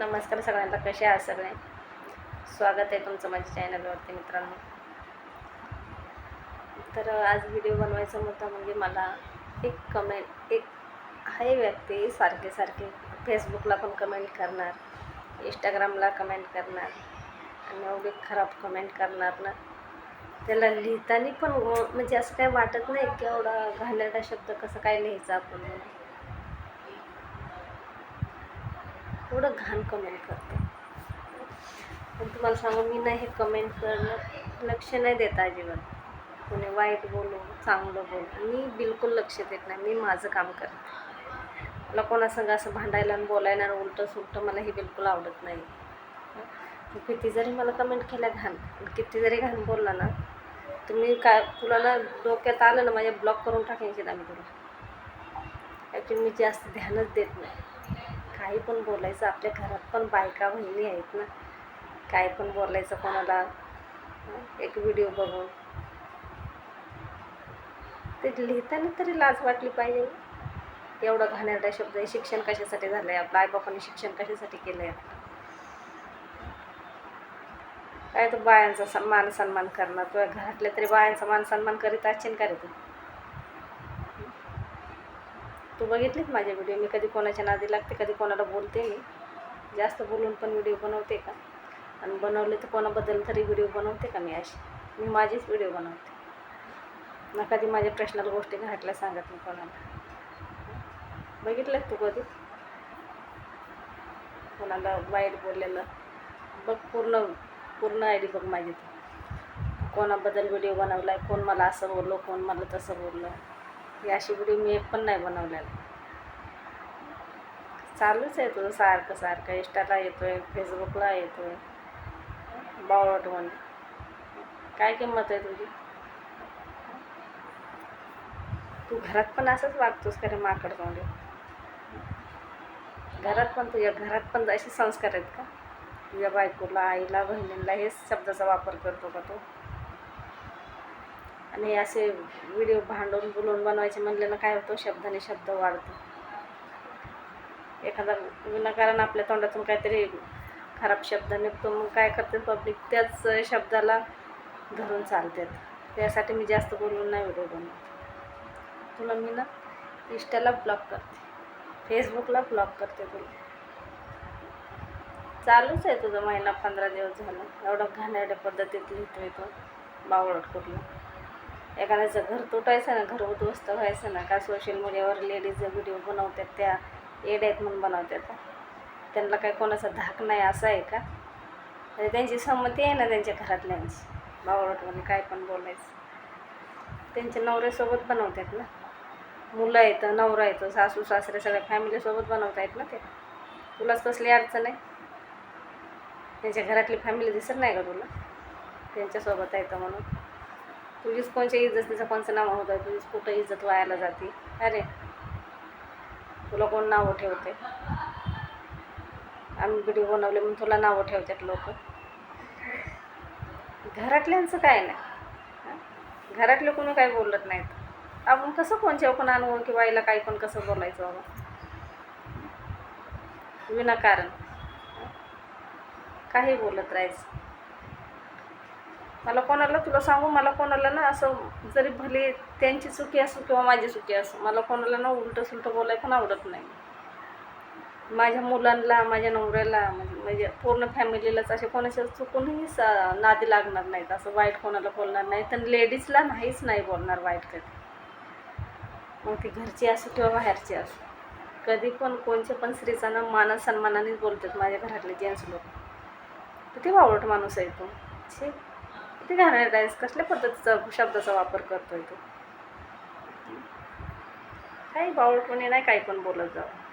नमस्कार सगळ्यांना कसे आहात सगळे? स्वागत आहे तुमचं माझ्या चॅनलवरती मित्रांनो. तर आज व्हिडिओ बनवायचा मुद्दा म्हणजे मला एक कमेंट एक आहे व्यक्ती सारखे सारखे. फेसबुकला पण कमेंट करणार इंस्टाग्रामला कमेंट करणार आणि एवढी खराब कमेंट करणार ना. त्याला लिहिताना पण म्हणजे असं काही वाटत नाही की एवढा घाणेरडा शब्द कसं काय लिहायचा आपण म्हणून. एवढं घाण कमेंट करते. पण तुम्हाला सांगू मी नाही हे कमेंट करणं लक्ष नाही देत अजिबात. कोणी वाईट बोलू चांगलं बोलू. मी बिलकुल लक्ष देत नाही. मी माझं काम करते. मला कोणासंग असं भांडायला आणि बोलायला आणि उलटं सुलटं मला हे बिलकुल आवडत नाही. किती जरी मला कमेंट केल्या घाण किती जरी घाण बोलला ना तुम्ही काय तुला ना डोक्यात आलं ना माझ्या ब्लॉक करून टाकायचे आम्ही तुला. ॲक्च्युली मी जास्त ध्यानच देत नाही. काही पण बोलायचं आपल्या घरात पण बायका बहिणी आहेत ना. काय पण बोलायचं कोणाला. एक व्हिडिओ बघून. ते लिहिताना तरी लाज वाटली पाहिजे. एवढा घाणेरडा शब्द आहे शिक्षण कशासाठी झालं आहे आपल्या आईबापाने शिक्षण कशासाठी केलं आहे काय तो बायांचा सन्मान सन्मान करणार. तुझ्या घरातल्या तरी बायांचा मान सन्मान करीत असेल का रे तू? तू बघितलीच माझे व्हिडिओ मी कधी कोणाच्या नादी लागते कधी कोणाला बोलते मी. जास्त बोलून पण व्हिडिओ बनवते का? आणि बनवले तर कोणाबद्दल तरी व्हिडिओ बनवते का मी अशी? मी माझीच व्हिडिओ बनवते. ना कधी माझ्या पर्सनल गोष्टी घातल्या सांगत मी कोणाला. बघितलं तू कधी? कोणाला वाईट बोललेलं? बघ पूर्ण पूर्ण आय डी बघ माझी. तू कोणाबद्दल व्हिडिओ बनवला आहे कोण मला असं बोललो कोण मला तसं बोललं. ही अशी व्हिडिओ मी एक पण नाही बनवलेला. चालूच आहे तुझं सारखं सारखं. इंस्टाला येतोय फेसबुकला येतोय. बावळट म्हणून काय किंमत आहे तुझी? तू घरात पण असंच वागतोस का रे माकड तोंडे घरात पण तुझ्या घरात पण असे संस्कार आहेत का? तुझ्या बायकोला आईला बहिणीला हेच शब्दाचा वापर करतो का तू? आणि असे व्हिडिओ भांडून बोलून बनवायचे म्हणले ना काय होतं? शब्दाने शब्द वाढतो. एखादा विनाकारण आपल्या तोंडातून काहीतरी खराब शब्द निघतो मग काय करते पब्लिक त्याच शब्दाला धरून चालतात. त्यासाठी मी जास्त बोलून नाही व्हिडिओ बनवत. तुला मी ना इंस्टाला ब्लॉक करते. फेसबुकला ब्लॉक करते तुला. चालूच आहे तुझं महिना पंधरा दिवस झालं. एवढं घाणेरड्या पद्धतीत लिहितोय तो. बावळट कुठला? एखाद्याचं घर तुटायचं ना घर उद्ध्वस्त व्हायचं ना का सोशल मीडियावर लेडीज व्हिडिओ बनवतात त्या एड आहेत म्हणून बनवतात. त्यांना काय कोणाचा धाक नाही असं आहे का? म्हणजे त्यांची संमती आहे ना त्यांच्या घरातल्यांची. बावळट काय पण बोलायचं. त्यांच्या नवऱ्यासोबत बनवतात ना. मुलं येतं नवरा येतं सासू सासरे सगळ्या फॅमिलीसोबत बनवता येत ना ते. तुलाच कसली अडचण आहे? त्यांच्या घरातली फॅमिली दिसत नाही का तुला? त्यांच्यासोबत येतं म्हणून. तुझीच कोणच्या इज्जत तिचा पंचनामा होतं आहे तुझीच कुठं इज्जत वायाला जाते? अरे तुला कोण नावं ठेवते? आम्ही व्हिडिओ बनवले म्हणून तुला नावं ठेवतात लोक. घरातल्यांचं काय नाही. घरातले कोणी काही बोलत नाहीत? आपण कसं कोणच्या पण अनुभव की बाईला काही पण कसं बोलायचं बाबा? विनाकारण. काही बोलत राहायचं. मला कोणाला तुला सांगू मला कोणाला ना असं जरी भले त्यांची चुकी असो किंवा माझी चुकी असो मला कोणाला ना उलटं सुलटं बोलायला पण आवडत नाही. माझ्या मुलांना माझ्या नवऱ्याला म्हणजे म्हणजे पूर्ण फॅमिलीलाच असे कोणाच्या चुकूनही सा नादी लागणार नाहीत असं वाईट कोणाला बोलणार नाही. तर लेडीजला नाहीच नाही बोलणार वाईट कधी. मग ती घरची असो किंवा बाहेरची असो कधी पण कोणच्या पण स्त्रीचा ना मान सन्मानानेच बोलतात माझ्या घरातले जेंट्स लोक. किती वावट माणूस आहे तो. छे. किती घाणेरडा आहेस कसल्या पद्धतीचा शब्दाचा वापर करतोय तो? काही बावळपणे नाही काही पण बोलत जावं